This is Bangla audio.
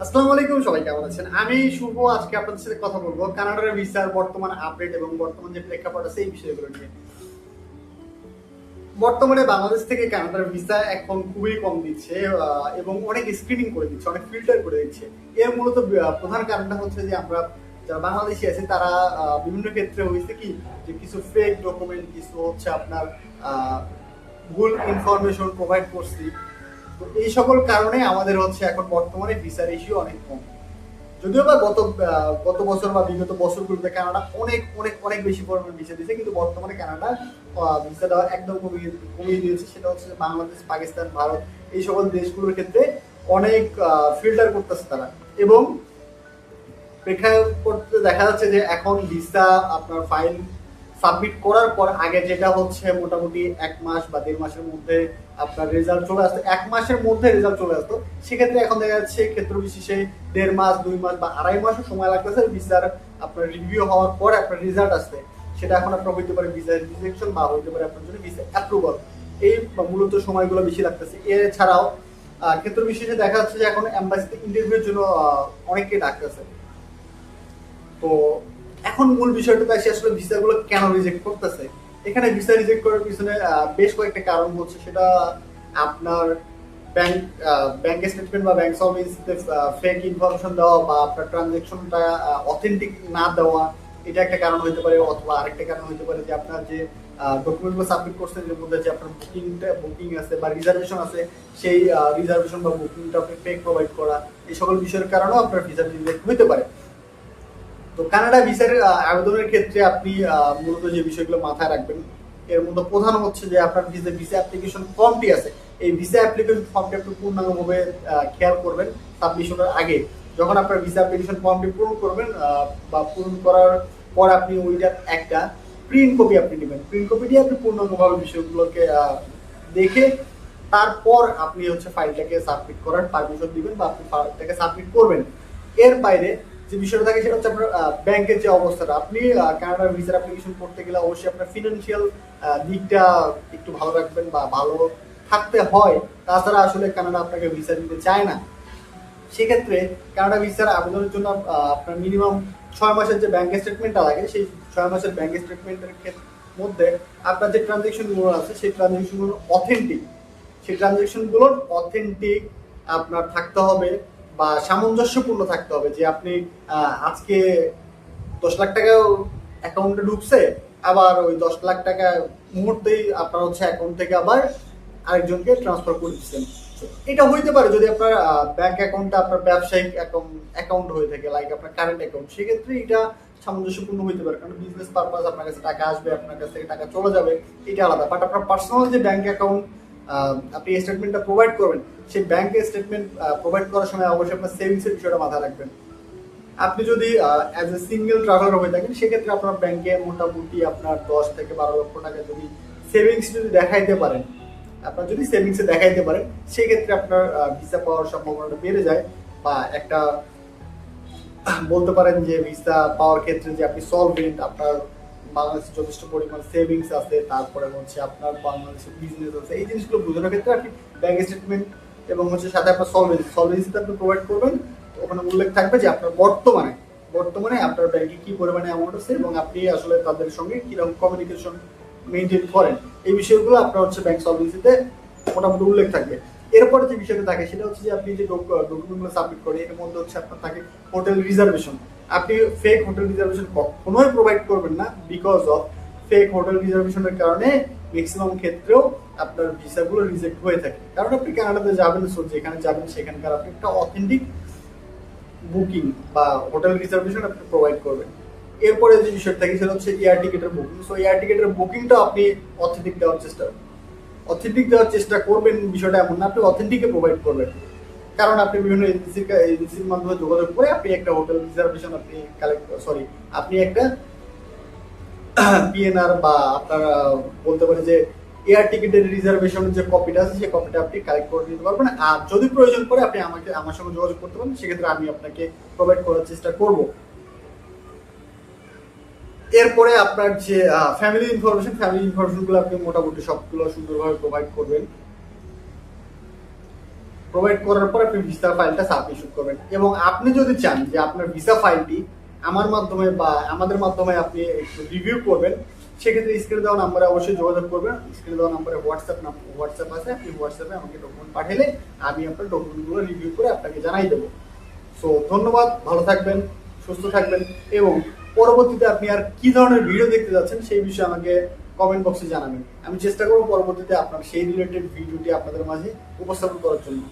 আসসালামু আলাইকুম, সবাই কেমন আছেন? আমি শুভ, আজকে আপনাদের সাথে কথা বলব কানাডার ভিসার বর্তমান আপডেট এবং বর্তমান যে প্রেক্ষাপট আছে এই বিষয়গুলো নিয়ে। বর্তমানে বাংলাদেশ থেকে কানাডার ভিসা এখন খুবই কম দিচ্ছে এবং অনেক স্ক্রিনিং করে দিচ্ছে, অনেক ফিল্টার করে দিচ্ছে। এর মূলত প্রধান কারণটা হচ্ছে যে আমরা যারা বাংলাদেশি আছে, তারা বিভিন্ন ক্ষেত্রে হয়েছে কি যে কিছু ফেক ডকুমেন্ট কিছু হচ্ছে আপনার ভুল ইনফরমেশন প্রোভাইড করছি। তো এই সকল কারণে আমাদের হচ্ছে এখন বর্তমানে ভিসা রেশিও অনেক কম। যদিও বা গত গত বছর বা বিগত বছরগুলোতে কানাডা অনেক অনেক অনেক বেশি পরিমাণে ভিসা দিয়েছে, কিন্তু বর্তমানে কানাডা ভিসা দেওয়া একদম কমিয়ে কমিয়ে দিয়েছে, সেটা হচ্ছে বাংলাদেশ, পাকিস্তান, ভারত, এই সকল দেশগুলোর ক্ষেত্রে অনেক ফিল্টার করতেছে তারা। এবং প্রেক্ষাপটে দেখা যাচ্ছে যে এখন ভিসা আপনার ফাইল সাবমিট করার পর আগে যেটা হচ্ছে মোটামুটি এক মাস বা দেড় মাসের মধ্যে আপনার রেজাল্ট চলে আসতো। এক মাসের মধ্যে রেজাল্ট চলে আসতো। সেক্ষেত্রে এখন দেখা যাচ্ছে ক্ষেত্র বিশেষে দেড় মাস দুই মাস বা আড়াই মাসও সময় লাগতেছে ভিসার আপনার রিভিউ হওয়ার পর আপনার রেজাল্ট আসতে সেটা এখন আপনার হইতে পারে ভিসা রিজেকশন বা হইতে পারে আপনার জন্য ভিসা অ্যাপ্রুভাল এই মূলত সময়গুলো বেশি লাগতেছে। এছাড়াও ক্ষেত্র বিশেষে দেখা যাচ্ছে যে এখন এম্বাসিতে ইন্টারভিউর জন্য আহ, অনেককে ডাকতেছে। তো এখন মূল বিষয়টা আসি আসলে ভিসাগুলো কেন রিজেক্ট করতেছে? এখানে ভিসা রিজেক্ট করার পিছনে বেশ কয়েকটা কারণ হচ্ছে। সেটা আপনার ব্যাংক ব্যাংক স্টেটমেন্ট বা ব্যাংক সার্ভিসতে ফেক ইনফরমেশন দেওয়া বা আপনার ট্রানজেকশনটা অথেন্টিক না দেওয়া, এটা একটা কারণ হতে পারে অথবা আরেকটা কারণ হতে পারে যে আপনার যে ডকুমেন্টগুলো সাবমিট করছেন, এর মধ্যে যে আপনার বুকিংটা বুকিং আছে বা রিজার্ভেশন আছে, সেই রিজার্ভেশন বা বুকিংটা আপনি ফেক প্রোভাইড করা, এই সকল বিষয়ের কারণেও আপনার ভিসা রিজেক্ট হতে পারে। তো কানাডা ভিসার আবেদনের ক্ষেত্রে আপনি মূলত যে বিষয়গুলো মাথায় রাখবেন, এর মধ্যে প্রধান হচ্ছে যে আপনার ভিসা ভিসা অ্যাপ্লিকেশন ফর্মটি আছে। এই ভিসা অ্যাপ্লিকেশন ফর্মটি একটু পূর্ণাঙ্গভাবে খেয়াল করবেন সাবমিশনের আগে। যখন আপনার ভিসা অ্যাপ্লিকেশন ফর্মটি পূরণ করবেন বা পূরণ করার পর আপনি ওইটার একটা প্রিন্ট কপি আপনি নেবেন। প্রিন্ট কপি দিয়ে আপনি পূর্ণাঙ্গভাবে বিষয়গুলোকে দেখে তারপর আপনি হচ্ছে ফাইলটাকে সাবমিট করার পারমিশন দিবেন বা আপনি ফাইলটাকে সাবমিট করবেন। এর বাইরে যে বিষয়টা থাকে সেটা হচ্ছে আপনার ব্যাংকের যে অবস্থাটা। আপনি কানাডার ভিসার অ্যাপ্লিকেশন করতে গেলে অবশ্যই আপনার ফিনান্সিয়াল দিকটা একটু ভালো রাখবেন বা ভালো থাকতে হয়। তাছাড়া আসলে কানাডা আপনাকে ভিসা দিতে চায় না। সেক্ষেত্রে কানাডা ভিসার আবেদনের জন্য আপনার মিনিমাম ছয় মাসের যে ব্যাংক স্টেটমেন্টটা লাগে, সেই ছয় মাসের ব্যাংক স্টেটমেন্টের মধ্যে আপনার যে ট্রানজেকশনগুলো আছে, সেই ট্রানজেকশনগুলো অথেন্টিক সেই ট্রানজেকশনগুলোর অথেন্টিক আপনার থাকতে হবে। বা সামঞ্জস্যপূর্ণ থাকতে হবে যে আপনি আজকে দশ লাখ টাকা অ্যাকাউন্টে ঢুকছে, আবার ওই দশ লাখ টাকা মুহূর্তেই আপনার হচ্ছে অ্যাকাউন্ট থেকে আবার আরেকজনকে ট্রান্সফার করে দিচ্ছেন। এটা হইতে পারে যদি আপনার ব্যাংক অ্যাকাউন্টটা আপনার ব্যবসায়িক অ্যাকাউন্ট হয়ে থাকে লাইক আপনার কারেন্ট অ্যাকাউন্ট সেক্ষেত্রে এটা সামঞ্জস্যপূর্ণ হইতে পারে। কারণ বিজনেস পারপাস আপনার কাছে টাকা আসবে, আপনার কাছ থেকে টাকা চলে যাবে, এটা আলাদা। বাট আপনার পার্সোনাল যে ব্যাংক অ্যাকাউন্ট আপনি স্টেটমেন্টটা প্রোভাইড করবেন, সেই ব্যাংকে স্টেটমেন্ট প্রোভাইড করার সময় অবশ্যই আপনার সেভিংসের বিষয়টা মাথায় রাখবেন। আপনি যদি অ্যাজ এ সিঙ্গেল ট্রাভেলার হয়ে থাকেন, সেক্ষেত্রে আপনার ব্যাংকে মোটামুটি আপনার দশ থেকে বারো লক্ষ টাকা যদি সেভিংস যদি দেখাইতে পারেন, আপনার যদি সেভিংসে দেখাইতে পারেন, সেক্ষেত্রে আপনার ভিসা পাওয়ার সম্ভাবনাটা বেড়ে যায় বা একটা বলতে পারেন যে ভিসা পাওয়ার ক্ষেত্রে যে আপনি সলভেন্ট আপনার বাংলাদেশে যথেষ্ট পরিমাণ সেভিংস আছে, তারপরে হচ্ছে আপনার বাংলাদেশে বিজনেস আছে। এই জিনিসগুলো বোঝানোর ক্ষেত্রে আপনি ব্যাংক স্টেটমেন্ট এবং হচ্ছে সাথে আপনার সলভেন্সি সলভেন্সিতে আপনি প্রোভাইড করবেন। ওখানে উল্লেখ থাকবে যে আপনার বর্তমানে বর্তমানে আপনার ব্যাংকে কি পরিমাণে অ্যামাউন্ট আছে এবং আপনি আসলে তাদের সঙ্গে কীরকম কমিউনিকেশন মেনটেন করেন। এই বিষয়গুলো আপনার হচ্ছে ব্যাংক সলভেন্সিতে মোটামুটি উল্লেখ থাকবে। এরপরে যে বিষয়টা থাকে সেটা হচ্ছে যে আপনি যে ডকুমেন্টগুলো সাবমিট করেন, এর মধ্যে হচ্ছে আপনার থাকে হোটেল রিজার্ভেশন আপনি ফেক হোটেল রিজার্ভেশন কখনোই প্রোভাইড করবেন না বিকজ অফ ফেক হোটেল রিজার্ভেশনের কারণে ম্যাক্সিমাম ক্ষেত্রেও আপনার ভিসাগুলো রিজেক্ট হয়ে থাকে। কারণ আপনি কানাডাতে যাবেন সো যেখানে যাবেন সেখানকার আপনি একটা অথেন্টিক বুকিং বা হোটেল রিজার্ভেশন আপনি প্রোভাইড করবেন। এরপরে যে বিষয়টা থাকে সেটা হচ্ছে এয়ার টিকেটের বুকিং সো এয়ার টিকেটের বুকিংটা আপনি অথেন্টিক দেওয়ার চেষ্টা অথেন্টিক দেওয়ার চেষ্টা করবেন বিষয়টা এমন না, আপনি অথেন্টিকে প্রোভাইড করবেন। কারণ আপনি বিভিন্ন এজেন্সির এজেন্সির মাধ্যমে যোগাযোগ করে আপনি একটা হোটেল রিজার্ভেশন আপনি কালেক্ট সরি আপনি একটা পিএনআর বা আপনার বলতে পারি যে এয়ার টিকিটের রিজার্ভেশনের যে কপিটা আছে, সেই কপিটা আপনি কালেক্ট করে নিতে পারবেন। আর যদি প্রয়োজন পড়ে, আপনি আমাকে, আমার সঙ্গে যোগাযোগ করতে পারেন সেক্ষেত্রে আমি আপনাকে প্রোভাইড করার চেষ্টা করব। এরপরে আপনার যে ফ্যামিলি ইনফরমেশন ফ্যামিলি ইনফরমেশনগুলো আপনি মোটামুটি সবগুলো সুন্দরভাবে প্রোভাইড করবেন। প্রোভাইড করার পর আপনি ভিসা ফাইলটা সাবমিশন করবেন। এবং আপনি যদি চান যে আপনার ভিসা ফাইলটি আমার মাধ্যমে বা আমাদের মাধ্যমে আপনি একটু রিভিউ করবেন, সেক্ষেত্রে স্ক্রিনে দেওয়া নাম্বারে অবশ্যই যোগাযোগ করবেন। স্ক্রিনে দেওয়া নাম্বারে হোয়াটসঅ্যাপ হোয়াটসঅ্যাপ আছে। আপনি হোয়াটসঅ্যাপে আমাকে ডকুমেন্ট পাঠালে আমি আপনার ডকুমেন্টগুলো রিভিউ করে আপনাকে জানাই দেবো। সো ধন্যবাদ। ভালো থাকবেন, সুস্থ থাকবেন এবং পরবর্তীতে আপনি আর কি ধরনের ভিডিও দেখতে যাচ্ছেন সেই বিষয়ে আমাকে কমেন্ট বক্সে জানাবেন। আমি চেষ্টা করব পরবর্তীতে আপনার সেই রিলেটেড ভিডিওটি আপনাদের মাঝে উপস্থাপন করার জন্য।